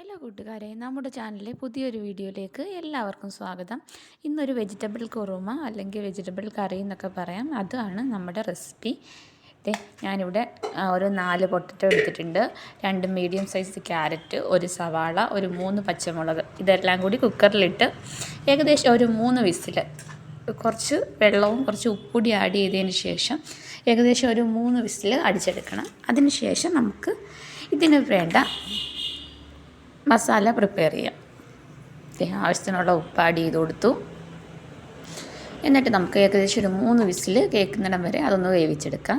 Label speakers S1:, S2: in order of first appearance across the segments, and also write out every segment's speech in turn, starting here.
S1: hello കൂട്ടുകാരെ നമ്മുടെ ചാനലിലെ പുതിയൊരു വീഡിയോയിലേക്ക് എല്ലാവർക്കും സ്വാഗതം ഇന്നൊരു വെജിറ്റബിൾ കുറുമ അല്ലെങ്കിൽ വെജിറ്റബിൾ കറി എന്നൊക്കെ പറയാം അതാണ് നമ്മുടെ റെസിപ്പി ഞാനിവിടെ ഒരു നാല് പൊട്ടറ്റോ എടുത്തിട്ടുണ്ട് രണ്ട് മീഡിയം സൈസ് ക്യാരറ്റ് ഒരു സവാള ഒരു മൂന്ന് പച്ചമുളക് ഇതെല്ലാം കൂടി കുക്കറിലിട്ട് ഏകദേശം ഒരു മൂന്ന് വിസിൽ കുറച്ച് വെള്ളവും കുറച്ച് ഉപ്പുടി ആഡ് ചെയ്തതിന് ശേഷം ഏകദേശം ഒരു മൂന്ന് വിസിൽ അടിച്ചെടുക്കണം അതിന് ശേഷം നമുക്ക് ഇതിന് വേണ്ട മസാല പ്രിപ്പയർ ചെയ്യാം ആവശ്യത്തിനുള്ള ഉപ്പ് ആഡ് ചെയ്ത് കൊടുത്തു എന്നിട്ട് നമുക്ക് ഏകദേശം ഒരു മൂന്ന് വിസിൽ കേൾക്കുന്നിടം വരെ അതൊന്ന് വേവിച്ചെടുക്കാം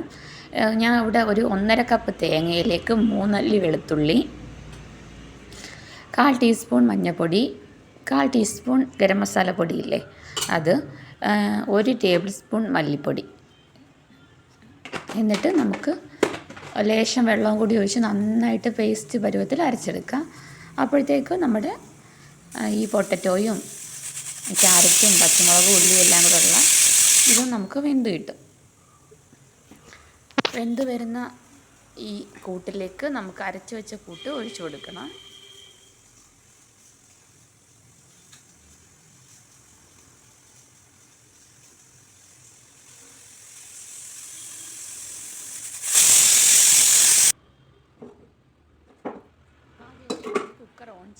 S1: ഞാൻ ഇവിടെ ഒരു ഒന്നര കപ്പ് തേങ്ങയിലേക്ക് മൂന്നല്ലി വെളുത്തുള്ളി കാൽ ടീസ്പൂൺ മഞ്ഞൾപ്പൊടി കാൽ ടീസ്പൂൺ ഗരം മസാല പൊടിയില്ലേ അത് ഒരു ടേബിൾ സ്പൂൺ മല്ലിപ്പൊടി എന്നിട്ട് നമുക്ക് ലേശം വെള്ളവും കൂടി ഒഴിച്ച് നന്നായിട്ട് പേസ്റ്റ് പരുവത്തിൽ അരച്ചെടുക്കാം അപ്പോഴത്തേക്ക് നമ്മുടെ ഈ പൊട്ടറ്റോയും ക്യാരറ്റും പച്ചമുളകും ഉള്ളിയും എല്ലാം ഉള്ള ഇതും നമുക്ക് വെന്ത് കിട്ടും വെന്ത് വരുന്ന ഈ കൂട്ടിലേക്ക് നമുക്ക് അരച്ച് വെച്ച കൂട്ട് ഒഴിച്ചു കൊടുക്കണം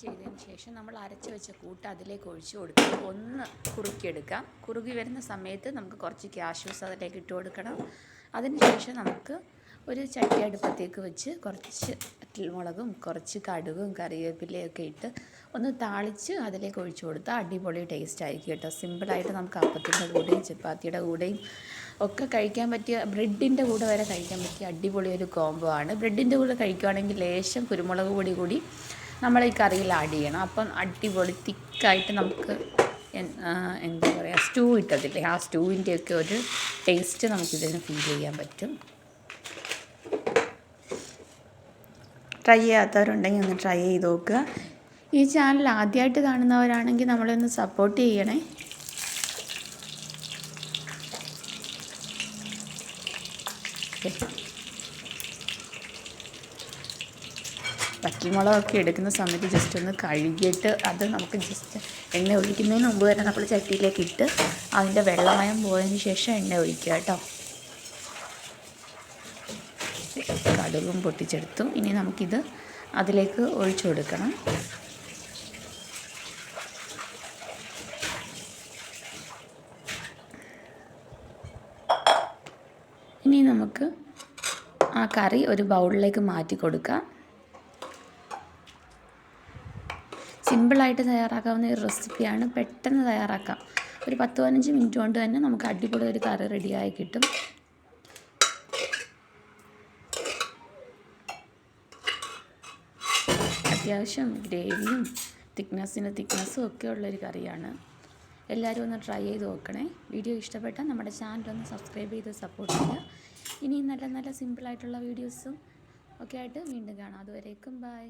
S1: ചെയ്തതിന് ശേഷം നമ്മൾ അരച്ച് വെച്ച കൂട്ട് അതിലേക്ക് ഒഴിച്ചു കൊടുക്കുക ഒന്ന് കുറുക്കിയെടുക്കാം കുറുകി വരുന്ന സമയത്ത് നമുക്ക് കുറച്ച് ക്യാഷ്യൂസ് അതിലേക്ക് ഇട്ട് കൊടുക്കണം അതിനുശേഷം നമുക്ക് ഒരു ചട്ടി അടുപ്പത്തേക്ക് വെച്ച് കുറച്ച് മുളകും കുറച്ച് കടുകും കറിവേപ്പിലയൊക്കെ ഇട്ട് ഒന്ന് താളിച്ച് അതിലേക്ക് ഒഴിച്ചു കൊടുത്താൽ അടിപൊളി ടേസ്റ്റ് ആയിരിക്കും കേട്ടോ സിമ്പിളായിട്ട് നമുക്ക് അപ്പത്തിൻ്റെ കൂടെയും ചപ്പാത്തിയുടെ കൂടെയും ഒക്കെ കഴിക്കാൻ പറ്റിയ ബ്രെഡിൻ്റെ കൂടെ വരെ കഴിക്കാൻ പറ്റിയ അടിപൊളി ഒരു കോംബോ ആണ് ബ്രെഡിൻ്റെ കൂടെ കഴിക്കുകയാണെങ്കിൽ ലേശം കുരുമുളക് പൊടി കൂടി നമ്മൾ ഈ കറിയിൽ ആഡ് ചെയ്യണം അപ്പം അടിപൊളി തിക്കായിട്ട് നമുക്ക് എന്താ പറയുക സ്റ്റൂ ഇട്ടതില്ലേ ആ സ്റ്റൂവിൻ്റെയൊക്കെ ഒരു ടേസ്റ്റ് നമുക്കിതിന് ഫീൽ ചെയ്യാൻ പറ്റും ട്രൈ ചെയ്യാത്തവരുണ്ടെങ്കിൽ ഒന്ന് ട്രൈ ചെയ്ത് നോക്കുക ഈ ചാനൽ ആദ്യമായിട്ട് കാണുന്നവരാണെങ്കിൽ നമ്മളെ ഒന്ന് സപ്പോർട്ട് ചെയ്യണേ ഓക്കെ പച്ചമുളകൊക്കെ എടുക്കുന്ന സമയത്ത് ജസ്റ്റ് ഒന്ന് കഴുകിയിട്ട് അത് നമുക്ക് ജസ്റ്റ് എണ്ണ ഒഴിക്കുന്നതിന് മുമ്പ് തന്നെ നമ്മൾ ചട്ടിയിലേക്ക് ഇട്ട് അതിൻ്റെ വെള്ളമയം പോയതിന് ശേഷം എണ്ണ ഒഴിക്കുക കേട്ടോ കടുകും പൊട്ടിച്ചെടുത്തു ഇനി നമുക്കിത് അതിലേക്ക് ഒഴിച്ചു കൊടുക്കണം ഇനി നമുക്ക് ആ കറി ഒരു ബൗളിലേക്ക് മാറ്റി കൊടുക്കാം സിമ്പിളായിട്ട് തയ്യാറാക്കാവുന്ന ഒരു റെസിപ്പിയാണ് പെട്ടെന്ന് തയ്യാറാക്കാം ഒരു പത്ത് പതിനഞ്ച് മിനിറ്റ് കൊണ്ട് തന്നെ നമുക്ക് അടിപൊളി ഒരു കറി റെഡിയായി കിട്ടും അത്യാവശ്യം ഗ്രേവിയും തിക്നെസ്സിന് തിക്നെസ്സും ഒക്കെ ഉള്ളൊരു കറിയാണ് എല്ലാവരും ഒന്ന് ട്രൈ ചെയ്ത് നോക്കണേ വീഡിയോ ഇഷ്ടപ്പെട്ടാൽ നമ്മുടെ ചാനൽ ഒന്ന് സബ്സ്ക്രൈബ് ചെയ്ത് സപ്പോർട്ട് ചെയ്യുക ഇനി നല്ല നല്ല സിമ്പിളായിട്ടുള്ള വീഡിയോസും ഒക്കെ ആയിട്ട് വീണ്ടും കാണാം അതുവരേക്കും ബൈ